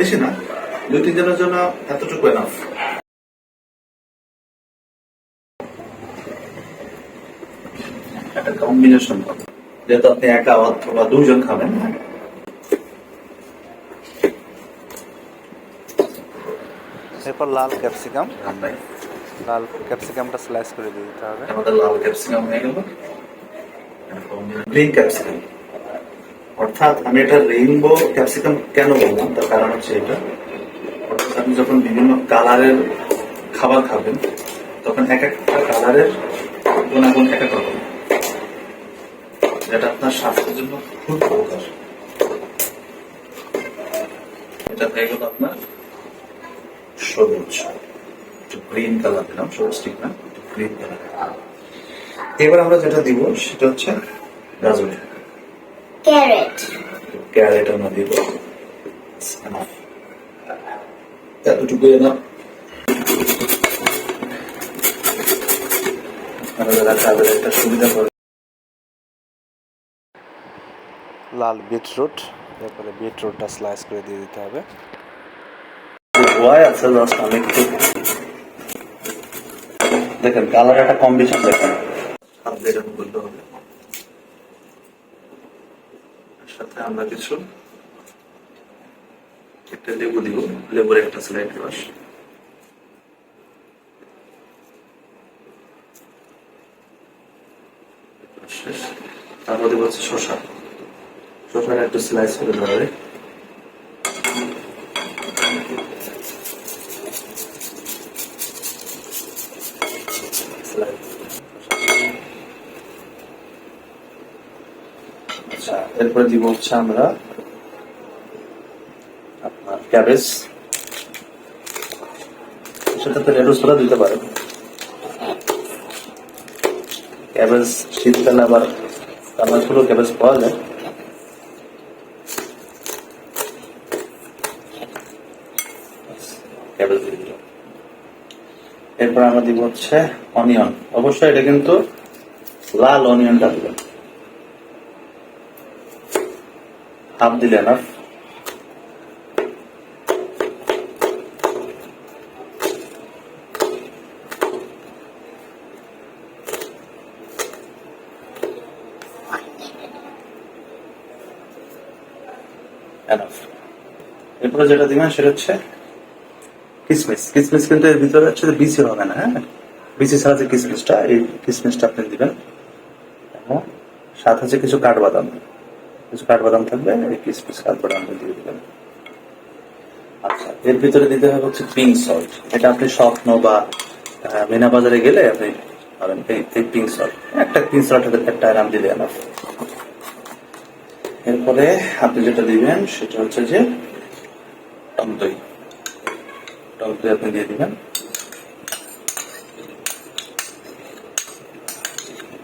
বেশি না দুই তিনজনের জন্য এতটুকু এনাফ একটা কম্বিনেশন যেহেতু আপনি একা অথবা দুজন খাবেন এরপর লাল ক্যাপসিকাম। লাল ক্যাপসিকামটা স্লাইস করে দিয়ে দিতে হবে। আমাদের লাল ক্যাপসিকাম হয়ে গেল। গ্রিন ক্যাপসিকাম অর্থাৎ আমি এটা রেইনবো ক্যাপসিকাম কেন বললাম? তার কারণ হচ্ছে এটা। অর্থাৎ আপনি যখন বিভিন্ন কালারের খাবার খাবেন, তখন এক একটা কালারের গুণাগুণ এক এক রকম। যেটা আপনার স্বাস্থ্যের জন্য খুব উপকার। এটা হয়ে গেল আপনার সবুজ। গ্রিন কালার দিলাম, সবুজ ঠিক না? গ্রিন কালার এবার আমরা যেটা দিব, সেটা হচ্ছে গাজর carrot, ক্যারেট আমরা দিব। Enough. এতটুকু না আপনারা যারা একটা সুবিধা করে লাল বিটরুট এরপরে বিটরুটটা স্লাইস করে দিয়ে দিতে হবে। ধোয়াই আছে জাস্ট আমি একটু দেখেন কালার একটা কম্বিনেশন দেখেন। হাত এরকম করতে হবে এর সাথে আমরা কিছু একটা লেবু দিব। লেবুর একটা স্লাইড রস তারপর হচ্ছে শশা শশার একটা স্লাইস করে দেওয়া আচ্ছা এরপরে দিব হচ্ছে আমরা আপনার ক্যাবেজ সেটাতে দিতে পারেন। ক্যাবেজ শীতকালে আবার ক্যাবেজ পাওয়া যায়। এরপর আমরা দিব হচ্ছে অনিয়ন অবশ্যই এটা কিন্তু লাল অনিয়নটা দিবেন। হাফ দিলে না। এরপরে যেটা দিবেন সেটা হচ্ছে কিসমিস। কিসমিস কিন্তু এর ভিতরে হচ্ছে বিচি হবে না হ্যাঁ? বিচি ছাড়া যে কিসমিসটা, এই কিসমিসটা আপনি দিবেন। এবং সাথে আছে কিছু কাঠবাদাম। কিছু কাঠবাদাম থাকবে এই কিসমিস কাঠবাদাম দিয়ে দিবেন। আচ্ছা এর ভিতরে দিতে হবে হচ্ছে পিঙ্ক সল্ট এটা আপনি স্বপ্ন বা মিনা বাজারে গেলে আপনি পাবেন এই পিঙ্ক সল্ট একটা পিঙ্ক সল্ট একটা আরাম দিলে এনাফ এরপরে আপনি যেটা দিবেন, সেটা হচ্ছে যে টক দই। টক দই আপনি দিয়ে দিবেন।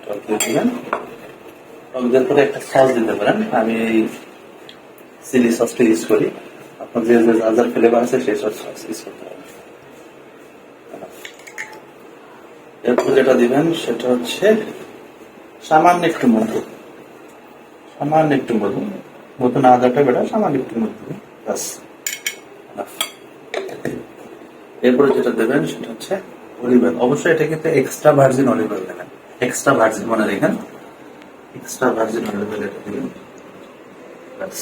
টক দই দিবেন। টক পরে একটা সস দিতে পারেন। আমি এই চিলি সসটা ইউজ করি। আপনার যে যে যার ফ্লেভার আছে, সেই সস ইউজ করতে পারেন। এরপর যেটা দিবেন, সেটা হচ্ছে সামান্য একটু মধু। সামান্য একটু মধু। মধু না দেওয়াটা বেটা সামান্য একটু মধু। ব্যাস। এরপরে যেটা দেবেন, সেটা হচ্ছে অলিভ অবশ্যই এটা কিন্তু এক্সট্রা ভার্জিন অলিভ অয়েল দেবেন। এক্সট্রা ভার্জিন মনে রেখেন এক্সট্রা ভার্জিন অয়েল এটা দিবেন ব্যাস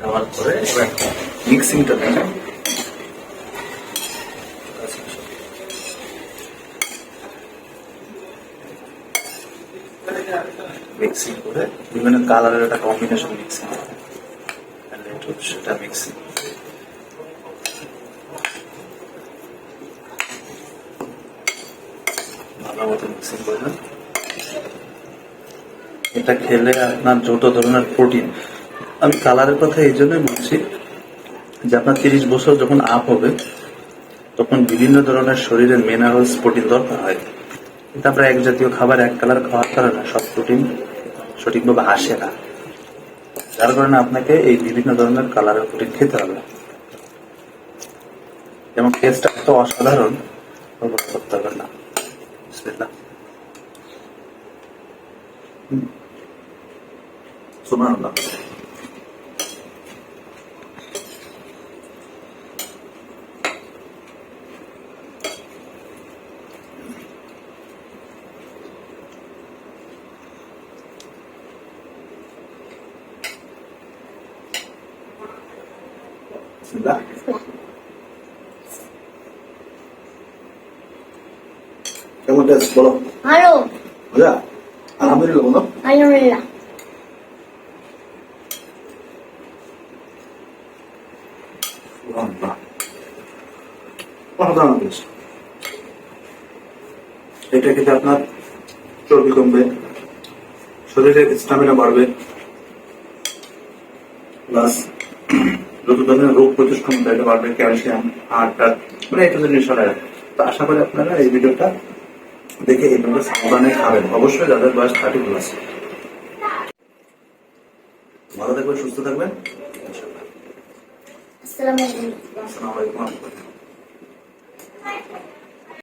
দেওয়ার মিক্সিংটা দেবেন মিক্সিং করে বিভিন্ন কালারের একটা কম্বিনেশন মিক্সিং সেটা মিক্সিং ভালো মিক্সিং করবেন এটা খেলে আপনার যত ধরনের প্রোটিন আমি কালারের কথা এই জন্যই বলছি যে আপনার তিরিশ বছর যখন আপ হবে, তখন বিভিন্ন ধরনের শরীরের মিনারেলস প্রোটিন দরকার হয়। কিন্তু আমরা এক জাতীয় খাবার, এক কালার খাওয়ার কারণে সব প্রোটিন সঠিকভাবে আসে না। যার কারণে আপনাকে এই বিভিন্ন ধরনের কালারের প্রোটিন খেতে হবে। যেমন টেস্টটা এত অসাধারণ করতে হবে না। ですね。うん、そうな。Thank え কেমন টেস্ট বলো? ভালো। মজা আলহামদুলিল্লাহ বলো। আলহামদুলিল্লাহ। অসাধারণ টেস্ট এটা খেতে আপনার চর্বি কমবে? শরীরের স্টামিনা বাড়বে? প্লাস যত ধরনের রোগ ক্ষমতা এটা বাড়বে ক্যালসিয়াম হাড়টা মানে এটা জিনিস তো আশা করি আপনারা এই ভিডিওটা দেখে এইভাবে সাবধানে খাবেন। অবশ্যই যাদের বয়স থার্টি প্লাস ভালো থাকবেন সুস্থ থাকবেন। আসসালামু আলাইকুম।